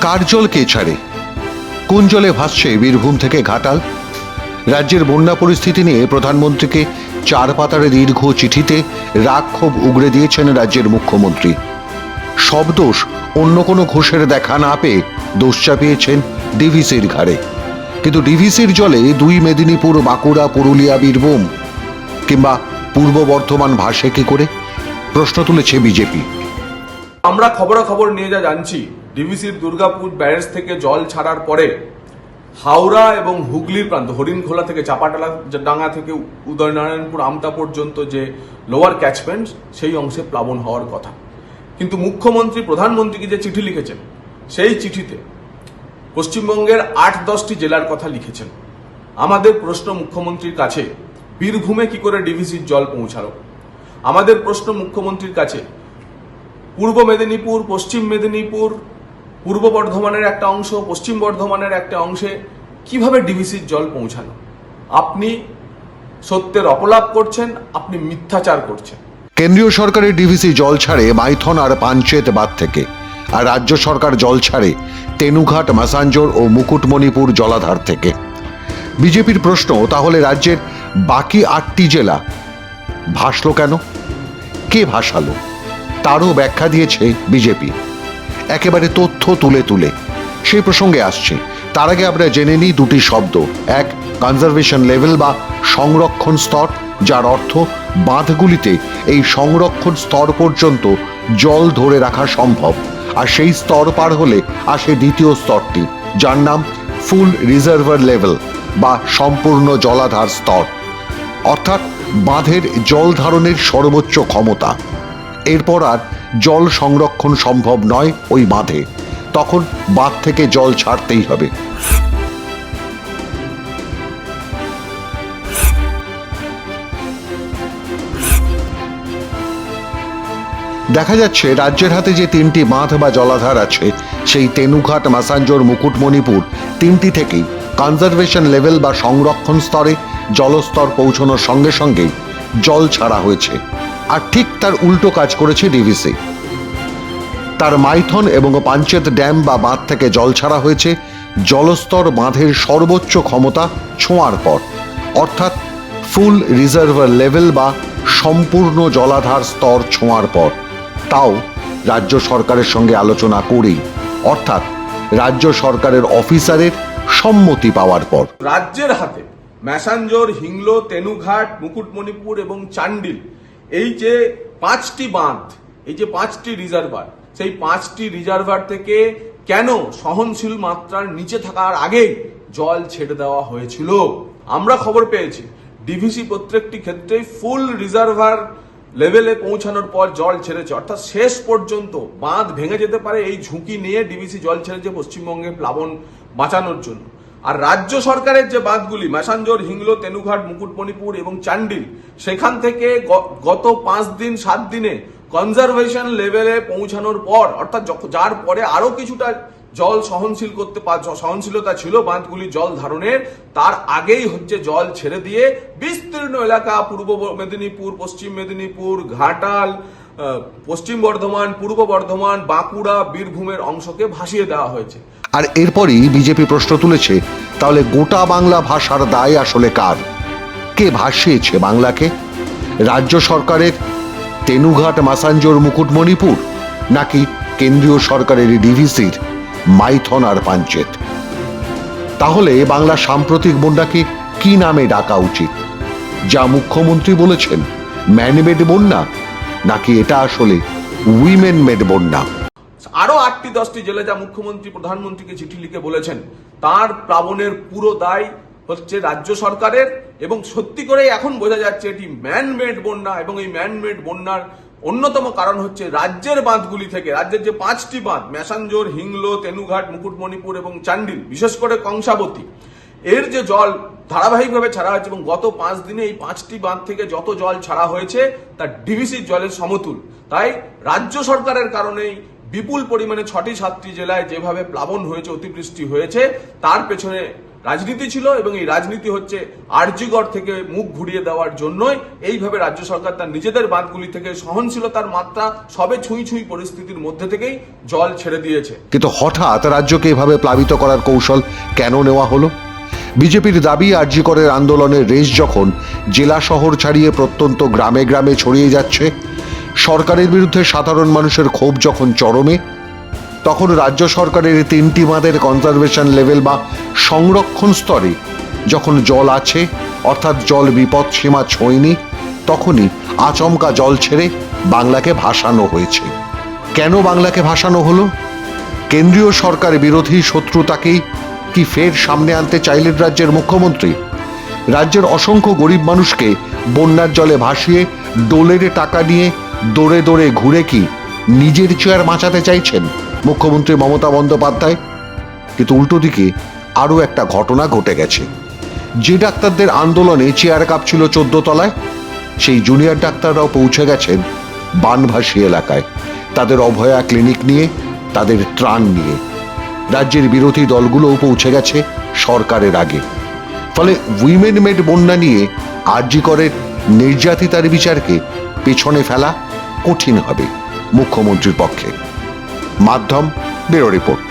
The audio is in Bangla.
কার জল কে ছাড়ে? কোন জলে ভাসছে বীরভূম থেকে ঘাটাল। রাজ্যের বন্যা পরিস্থিতি নিয়ে প্রধানমন্ত্রীকে চার পাতার দীর্ঘ চিঠিতে রাগ ক্ষোভ উগড়ে দিয়েছেন রাজ্যের মুখ্যমন্ত্রী। সব দোষ অন্য কোনো ঘোষের দেখা না পেয়ে দোষ চাপিয়েছেন ডিভিসির ঘাড়ে। কিন্তু ডিভিসির জলে দুই মেদিনীপুর, বাঁকুড়া, পুরুলিয়া, বীরভূম কিংবা পূর্ব বর্ধমান ভাসে কি করে? প্রশ্ন তুলেছে বিজেপি। আমরা খবরাখবর নিয়ে যা জানছি ডিভিসির দুর্গাপুর ব্যারেজ থেকে জল ছাড়ার পরে হাওড়া এবং হুগলির প্রান্ত, হরিণখোলা থেকে চাপাটালা ডাঙ্গা থেকে উদয়নারায়ণপুর আমতা পর্যন্ত যে লোয়ার ক্যাচমেন্ট সেই অংশে প্লাবন হওয়ার কথা। কিন্তু মুখ্যমন্ত্রী প্রধানমন্ত্রীকে যে চিঠি লিখেছেন? সেই চিঠিতে পশ্চিমবঙ্গের আট দশটি জেলার কথা লিখেছেন। আমাদের প্রশ্ন মুখ্যমন্ত্রীর কাছে, বীরভূমে কি করে ডিভিসির জল পৌঁছালো? আমাদের প্রশ্ন মুখ্যমন্ত্রীর কাছে, পূর্ব মেদিনীপুর, পশ্চিম মেদিনীপুর পূর্ব বর্ধমানের একটা অংশ, পশ্চিম বর্ধমানের একটা অংশে কীভাবে ডিভিসির জল পৌঁছানো আপনি সত্যের অপলাপ করছেন, আপনি মিথ্যাচার করছেন। কেন্দ্রীয় সরকারের ডিভিসি জল ছাড়ে মাইথন আর পাঞ্চেত বাদ থেকে, আর রাজ্য সরকার জল ছাড়ে তেনুঘাট, মাসাঞ্জোর ও মুকুটমণিপুর জলাধার থেকে। বিজেপির প্রশ্ন, তাহলে রাজ্যের বাকি আটটি জেলা ভাসলো কেন? কে ভাসালো? তারও ব্যাখ্যা দিয়েছে বিজেপি। একেবারে তথ্য তুলে তুলে। সেই প্রসঙ্গে আসছে। তার আগে আমরা জেনে নিই দুটি শব্দ। এক কনজারভেশন লেভেল বা সংরক্ষণ স্তর, যার অর্থ বাঁধগুলিতে এই সংরক্ষণ স্তর পর্যন্ত জল ধরে রাখা সম্ভব। আর সেই স্তর পার হলে আসে দ্বিতীয় স্তরটি, যার নাম ফুল রিজার্ভার লেভেল বা সম্পূর্ণ জলাধার স্তর। অর্থাৎ বাঁধের জল ধারণের সর্বোচ্চ ক্ষমতা। এরপর আর জল সংরক্ষণ সম্ভব নয় ওই বাঁধে। তখন বাঁধ থেকে জল ছাড়তেই হবে। দেখা যাচ্ছে রাজ্যের হাতে যে তিনটি বাঁধ বা জলাধার আছে, সেই তেনুঘাট, মাসাঞ্জোর, মুকুটমণিপুর, তিনটি থেকেই কনজারভেশন লেভেল বা সংরক্ষণ স্তরে জলস্তর পৌঁছানোর সঙ্গে সঙ্গেই জল ছাড়া হয়েছে। আর ঠিক তার উল্টো কাজ করেছে ডিভিসি তার মাইথন এবং পাঞ্চেত ড্যাম বা বাঁধ থেকে জল ছাড়া হয়েছে জলস্তর বাঁধের সর্বোচ্চ ক্ষমতা ছোঁয়ার পর। অর্থাৎ ফুল রিজার্ভার লেভেল বা সম্পূর্ণ জলাধার স্তর ছোঁয়ার পর। তাও রাজ্য সরকারের সঙ্গে আলোচনা করেই। অর্থাৎ রাজ্য সরকারের অফিসারের সম্মতি পাওয়ার পর। রাজ্যের হাতে ম্যাসাঞ্জোর, হিংলো, তেনুঘাট, মুকুটমণিপুর এবং চান্ডিল এই যে পাঁচটি বাঁধ, এই যে পাঁচটি রিজার্ভার, সেই পাঁচটি রিজার্ভার থেকে কেন সহনশীল মাত্রার নিচে থাকার আগেই জল ছেড়ে দেওয়া হয়েছিল? আমরা খবর পেয়েছি ডিভিসি প্রত্যেকটি ক্ষেত্রেই ফুল রিজার্ভার লেভেলে পৌঁছানোর পর জল ছেড়েছে। অর্থাৎ শেষ পর্যন্ত বাঁধ ভেঙে যেতে পারে এই ঝুঁকি নিয়ে ডিভিসি জল ছেড়েছে পশ্চিমবঙ্গে প্লাবন বাঁচানোর জন্য। আর রাজ্য সরকারের যে বাঁধগুলি ম্যাসাঞ্জোর হিংলো, তেনুঘাট, মুকুটমণিপুর এবং চান্ডিল, সেখান থেকে গত পাঁচ দিন, সাত দিনে কনজারভেশন লেভেলে পৌঁছানোর পর, অর্থাৎ যার পরে আরও কিছুটা জল সহনশীল করতে সহনশীলতা ছিল বাঁধগুলি জল ধারণের, তার আগেই হচ্ছে জল ছেড়ে দিয়ে বিস্তীর্ণ এলাকা, পূর্ব মেদিনীপুর, পশ্চিম মেদিনীপুর, ঘাটাল পশ্চিম বর্ধমান, পূর্ব বর্ধমান, বাঁকুড়া, বীরভূমের অংশকে ভাসিয়ে দেওয়া হয়েছে। আর এরপরই বিজেপি প্রশ্ন তুলেছে, তাহলে গোটা বাংলা ভাষার দায় আসলে কার? কে ভাসিয়েছে বাংলাকে? রাজ্য সরকারের তেনুঘাট মাসাঞ্জোর মুকুটমণিপুর নাকি কেন্দ্রীয় সরকারের ডিভিসির মাইথন আর পাঞ্চেত? তাহলে বাংলা সাম্প্রতিক বন্যাকে কি নামে ডাকা উচিত? যা মুখ্যমন্ত্রী বলেছেন, ম্যানমেড বন্যা নাকি এটা আসলে উইমেন মেড বন্যা আরও আটটি দশটি জেলে যা মুখ্যমন্ত্রী, প্রধানমন্ত্রীকে চিঠি লিখে বলেছেন, তার প্লাবনের পুরো দায় হচ্ছে রাজ্য সরকারের এবং সত্যি করে এখন বোঝা যাচ্ছে এটি ম্যানমেড বন্যা এবং এই ম্যানমেড বন্যার অন্যতম কারণ হচ্ছে রাজ্যের বাঁধগুলি থেকে, রাজ্যের যে পাঁচটি বাঁধ, ম্যাসাঞ্জোর, হিংলো, তেনুঘাট, মুকুটমণিপুর এবং চান্ডিল, বিশেষ করে কংসাবতী, এর যে জল ধারাবাহিকভাবে ছাড়া হয়েছে এবং গত পাঁচ দিনে এই পাঁচটি বাঁধ থেকে যত জল ছাড়া হয়েছে তা ডিভিসির জলের সমতুল। তাই রাজ্য সরকারের কারণেই বিপুল পরিমাণে ছটি সাতটি জেলায় যেভাবে প্লাবন হয়েছে, অতিবৃষ্টি হয়েছে, তার পেছনে রাজনীতি ছিল এবং এই রাজনীতি হচ্ছে আরজিগড় থেকে মুখ ঘুরিয়ে দেওয়ার জন্যই। এইভাবে রাজ্য সরকার তার নিজেদের বাঁধগুলি থেকে সহনশীলতার মাত্রা সবে ছুঁই ছুঁই পরিস্থিতির মধ্যে থেকেই জল ছেড়ে দিয়েছে। কিন্তু হঠাৎ রাজ্যকে এভাবে প্লাবিত করার কৌশল কেন নেওয়া হলো? বিজেপির দাবি আরজিকরের আন্দোলনের রেশ যখন জেলা শহর ছাড়িয়ে প্রত্যন্ত গ্রামে গ্রামে ছড়িয়ে যাচ্ছে সরকারের বিরুদ্ধে সাধারণ মানুষের ক্ষোভ যখন চরমে, তখন রাজ্য সরকারের তিনটি বাঁধের কনজারভেশন লেভেল বা সংরক্ষণ স্তরে যখন জল আছে, অর্থাৎ জল বিপদ সীমা ছোঁয়নি, তখনই আচমকা জল ছেড়ে বাংলাকে ভাসানো হয়েছে। কেন বাংলাকে ভাসানো হলো? কেন্দ্রীয় সরকার বিরোধী শত্রুতাকেই কি ফের সামনে আনতে চাইলেন রাজ্যের মুখ্যমন্ত্রী? রাজ্যের অসংখ্য গরিব মানুষকে বন্যার জলে ভাসিয়ে, ডোলের টাকা নিয়ে দৌড়ে দৌড়ে ঘুরে কি নিজের চেয়ার বাঁচাতে চাইছেন মুখ্যমন্ত্রী মমতা বন্দ্যোপাধ্যায়? কিন্তু উল্টো দিকে আরও একটা ঘটনা ঘটে গেছে। যে ডাক্তারদের আন্দোলনে চেয়ার কাঁপছিল চোদ্দ তলায়, সেই জুনিয়র ডাক্তাররাও পৌঁছে গেছেন বানভাসী এলাকায়। তাদের অভয়া ক্লিনিক নিয়ে, তাদের ত্রাণ নিয়ে। রাজ্যের বিরোধী দলগুলোও পৌঁছে গেছে সরকারের আগে। ফলে উইমেন মেড বন্যা নিয়ে আরজি করের নির্যাতিতার বিচারকে পেছনে ফেলা কঠিন হবে মুখ্যমন্ত্রীর পক্ষে। মাধ্যম ব্যুরো রিপোর্ট।